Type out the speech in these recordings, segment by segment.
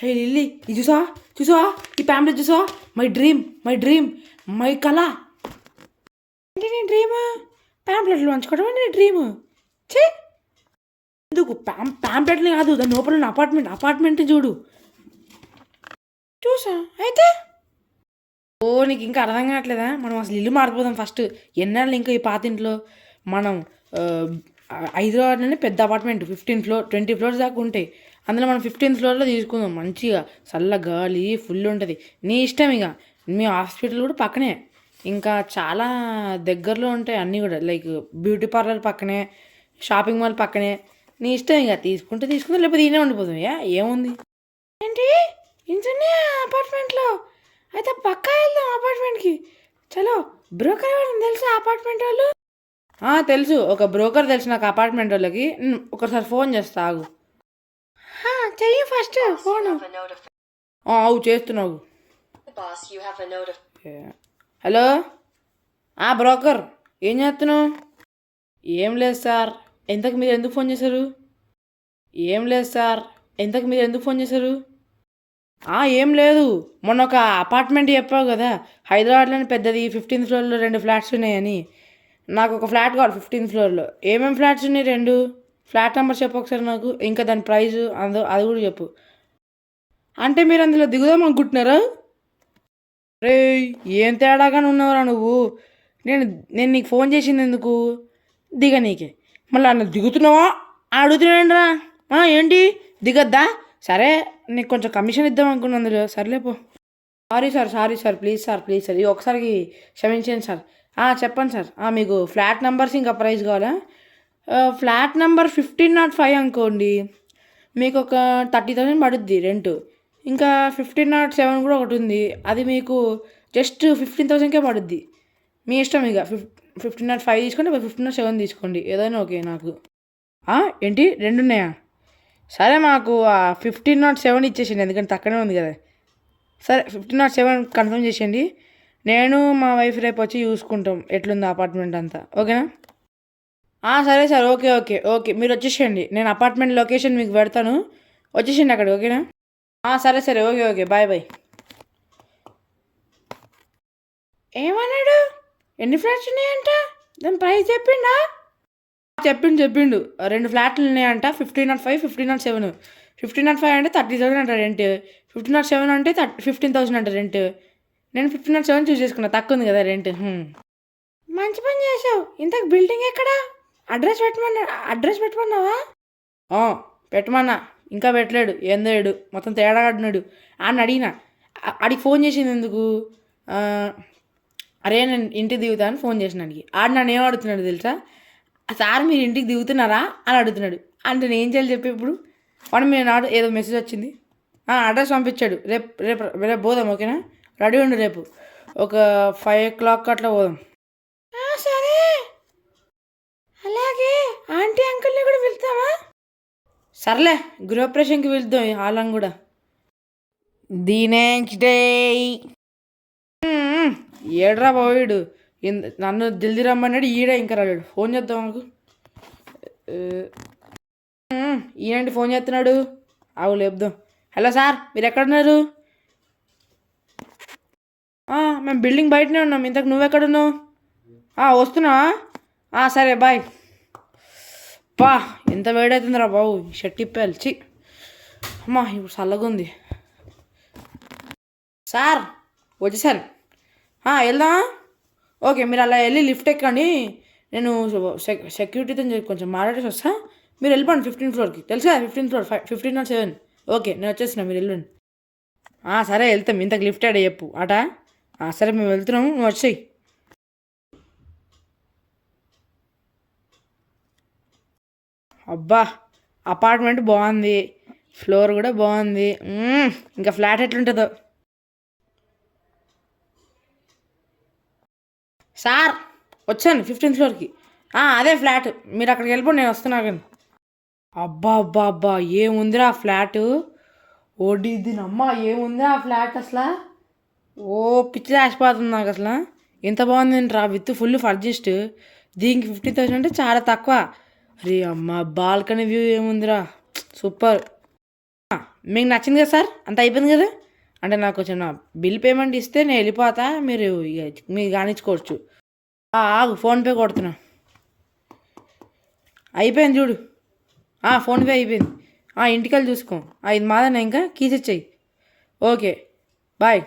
హే lily ఇది చూసావా? చూసావా? ఈ ప్యాంప్లెట్ చూసావా? My dream my dream my కళ. ఏంటి నీ డ్రీమ్ ప్యాంప్లెట్లు పంచుకోవడం నీ డ్రీమ్ చే ఎందుకు? ప్యాం ప్యాంప్లెట్ని కాదు దాని లోపల ఉన్న అపార్ట్మెంట్ అపార్ట్మెంట్ చూడు. చూసా? అయితే? ఓ నీకు ఇంకా అర్థం కావట్లేదా? మనం అసలు ఇల్లు మారిపోదాం ఫస్ట్ ఎన్నాళ్ళు ఇంకా ఈ పాత ఇంట్లో? మనం హైదరాబాద్లోనే పెద్ద apartment fifteen floor twenty floors దాకా ఉంటాయి. అందులో మనం ఫిఫ్టీన్త్ ఫ్లోర్లో తీసుకుందాం. మంచిగా చల్ల గాలి ఫుల్ ఉంటుంది. నీ ఇష్టం ఇక. మీ హాస్పిటల్ కూడా పక్కనే. ఇంకా చాలా దగ్గరలో ఉంటాయి అన్నీ కూడా. లైక్ బ్యూటీ పార్లర్ పక్కనే షాపింగ్ మాల్ పక్కనే. నీ ఇష్టం ఇక. తీసుకుంటే తీసుకుందాం లేకపోతే ఈయనే ఉండిపోతాం యా ఏముంది? ఏంటి? ఇంతనే అపార్ట్మెంట్లో అయితే పక్కా వెళ్దాం అపార్ట్మెంట్కి చలో బ్రోకర్ ఎవరు? తెలుసా అపార్ట్మెంట్ వాళ్ళు? తెలుసు. ఒక బ్రోకర్ తెలుసు నాకు అపార్ట్మెంట్ వాళ్ళకి. ఒకసారి ఫోన్ చేస్తా ఆగు. చెయ్యి ఫస్ట్ ఫోన్ అవు చేస్తున్నావు. హలో? ఆ బ్రోకర్ ఏం చేస్తున్నావు? ఏం లేదు సార్ ఎంతకు మీరు ఎందుకు ఫోన్ చేశారు? ఏం లేదు సార్ ఎంతకు మీరు ఎందుకు ఫోన్ చేశారు? ఆ, ఏం లేదు మొన్న ఒక అపార్ట్మెంట్ చెప్పావు కదా హైదరాబాద్లోని పెద్దది ఫిఫ్టీన్త్ ఫ్లోర్లో రెండు ఫ్లాట్స్ ఉన్నాయని. నాకు ఒక ఫ్లాట్ కావాలి ఫిఫ్టీన్త్ ఫ్లోర్లో ఏమేమి ఫ్లాట్స్ ఉన్నాయి రెండు? ఫ్లాట్ నెంబర్ చెప్పు ఒకసారి నాకు. ఇంకా దాని ప్రైస్ అందు అది కూడా చెప్పు. అంటే మీరు అందులో దిగుదాం అనుకుంటున్నారా? రే ఏం తేడాగానే ఉన్నావురా నువ్వు. నేను నేను నీకు ఫోన్ చేసింది ఎందుకు? దిగ నీకే. మళ్ళీ అన్న దిగుతున్నావా? అడుగుతున్నాండ్రా ఏంటి? దిగద్దా? సరే నీకు కొంచెం కమిషన్ ఇద్దాం అనుకున్నా అందులో. సర్లేపో sorry sir sorry sir please sir please sir. ఇది ఒకసారికి క్షమించండి సార్. చెప్పండి సార్. మీకు ఫ్లాట్ నెంబర్స్ ఇంకా ప్రైస్ కావాలా? Flat number fifteen nought five అనుకోండి మీకు ఒక థర్టీ థౌసండ్ పడుద్ది రెంట్. ఇంకా ఫిఫ్టీన్ నాట్ సెవెన్ కూడా ఒకటి ఉంది అది మీకు జస్ట్ ఫిఫ్టీన్ థౌసండ్కే పడుద్ది. మీ ఇష్టం ఇక ఫిఫ్ ఫిఫ్టీన్ నాట్ ఫైవ్ తీసుకోండి ఫిఫ్టీన్ నాట్ సెవెన్ తీసుకోండి ఏదైనా ఓకే నాకు. ఏంటి? రెండు ఉన్నాయా? సరే మాకు ఫిఫ్టీన్ నాట్ సెవెన్ ఇచ్చేసిండి ఎందుకంటే తక్కనే ఉంది కదా. సరే ఫిఫ్టీన్ నాట్ సెవెన్ కన్ఫర్మ్ చేసేయండి. నేను మా వైఫ్ రేపు వచ్చి చూసుకుంటాం ఎట్లుంది అపార్ట్మెంట్ అంతా. ఓకేనా? సరే సార్ ఓకే ఓకే ఓకే. మీరు వచ్చేసేయండి. నేను అపార్ట్మెంట్ లొకేషన్ మీకు పెడతాను. వచ్చేసేయండి అక్కడ ఓకేనా? సరే సరే ఓకే ఓకే. Bye bye. ఏమన్నాడు? ఎన్ని ఫ్లాట్స్ ఉన్నాయంట? దాని ప్రైస్ చెప్పిండా? చెప్పిండు చెప్పిండు. రెండు ఫ్లాట్లు ఉన్నాయంట. Fifteen nought five fifteen nought seven. Fifteen nought five అంటే థర్టీ థౌసండ్ అంట రెంట్. ఫిఫ్టీన్ నాట్ సెవెన్ అంటే థర్టీ ఫిఫ్టీన్ థౌసండ్ అంట రెంట్. నేను ఫిఫ్టీన్ నాట్ సెవెన్ చూస్ చేసుకున్నా. తక్కువ ఉంది కదా రెంట్. మంచి పని చేసావు. ఇంతకు బిల్డింగ్ ఎక్కడ? అడ్రస్ పెట్టమన్నా అడ్రస్ పెట్టమన్నావా? పెట్టమన్నా. ఇంకా పెట్టలేడు. ఏందేడు మొత్తం తేడా ఆడినాడు ఆయన అడిగిన. ఆడికి ఫోన్ చేసింది ఎందుకు? అరే నేను ఇంటికి దిగుతా అని ఫోన్ చేసిన అడిగి ఆడు నన్ను ఏం అడుగుతున్నాడు తెలుసా? సార్ మీరు ఇంటికి దిగుతున్నారా? అని అడుగుతున్నాడు. అంటే నేను ఏం చేయాలి చెప్పి ఇప్పుడు? వాడు మీ నాడు ఏదో మెసేజ్ వచ్చింది. అడ్రస్ పంపించాడు. రేపు రేపు రేపు పోదాం ఓకేనా? రెడీ ఉండు రేపు. ఒక ఫైవ్ ఓ క్లాక్ అట్లా పోదాం. సర్లే గృహప్రవేశంకి వెళ్దాం హాలం కూడా. The next day. ఏడ్రా ఇంద- నన్ను జల్దీ రమ్మన్నాడు ఈడే ఇంకా రాలేడు. ఫోన్ చేద్దాం నాకు ఈయనండి ఫోన్ చేస్తున్నాడు? ఆవు లేపుదాం. హలో సార్ మీరు ఎక్కడున్నారు? మేము బిల్డింగ్ బయటనే ఉన్నాం. ఇంతకు నువ్వెక్కడున్నావు? ఆ, సరే బాయ్. అబ్బా ఎంత వేడవుతుందిరా బాబు. ఈ షర్ట్ ఇప్పేయాలి. చి అమ్మా ఇప్పుడు చల్లగా ఉంది సార్ వచ్చేసాను ఆ, వెళ్దామా? ఓకే మీరు అలా వెళ్ళి లిఫ్ట్ ఎక్కండి. నేను సెక్ సెక్యూరిటీతో కొంచెం మాట్లాడేసి వస్తా. మీరు వెళ్ళిపోండి ఫిఫ్టీన్ ఫ్లోర్కి. తెలుసా fifteen floor five fifteen nought seven. Okay నేను వచ్చేసిన మీరు వెళ్ళండి. సరే వెళ్తాం. ఇంతకు లిఫ్ట్ ఆడే చెప్పు. అటా సరే మేము వెళ్తున్నాము. నువ్వు వచ్చేయి. అబ్బా అపార్ట్మెంట్ బాగుంది. ఫ్లోర్ కూడా బాగుంది. ఇంకా ఫ్లాట్ ఎట్లుంటుందో. సార్ వచ్చాను ఫిఫ్టీన్త్ ఫ్లోర్కి అదే ఫ్లాట్ మీరు అక్కడికి వెళ్ళిపోండి నేను వస్తున్నా కానీ అబ్బా అబ్బా అబ్బా ఏముందిరా ఆ ఫ్లాట్ ఓడి దీని ఏముంది ఆ ఫ్లాట్ అసలు? ఓ పిచ్చి రాసిపోతుంది నాకు అసలు. ఎంత బాగుంది రా విత్ ఫుల్ ఫర్జిస్ట్ దీనికి ఫిఫ్టీ థౌసండ్ అంటే చాలా తక్కువ. అరే అమ్మ బాల్కనీ వ్యూ ఏముందిరా? సూపర్. మీకు నచ్చింది కదా సార్? అంత అయిపోయింది కదా? అంటే నాకు కొంచెం బిల్ పేమెంట్ ఇస్తే నేను వెళ్ళిపోతా మీరు ఇక మీరు కానిచ్చుకోవచ్చు. ఆగు ఫోన్పే కొడుతున్నా. అయిపోయింది చూడు. ఫోన్పే అయిపోయింది. ఇంటికి వెళ్ళి చూసుకో. ఇది మాదన్నా ఇంకా కీస్ ఓకే బాయ్.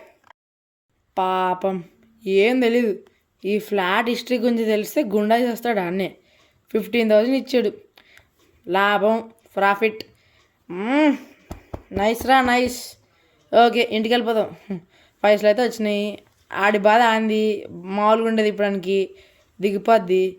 పాపం ఏం తెలీదు. ఈ ఫ్లాట్ హిస్టరీ గురించి తెలిస్తే గుండా చేస్తాడు అన్నే. ఫిఫ్టీన్ థౌజండ్ ఇచ్చాడు. లాభం ప్రాఫిట్. నైస్ రా నైస్. ఓకే ఇంటికి వెళ్ళిపోదాం. పైసలు అయితే వచ్చినాయి. ఆడి బాధ ఆంది. మామూలుగా ఉండేది ఇప్పడానికి. దిగిపోద్ది.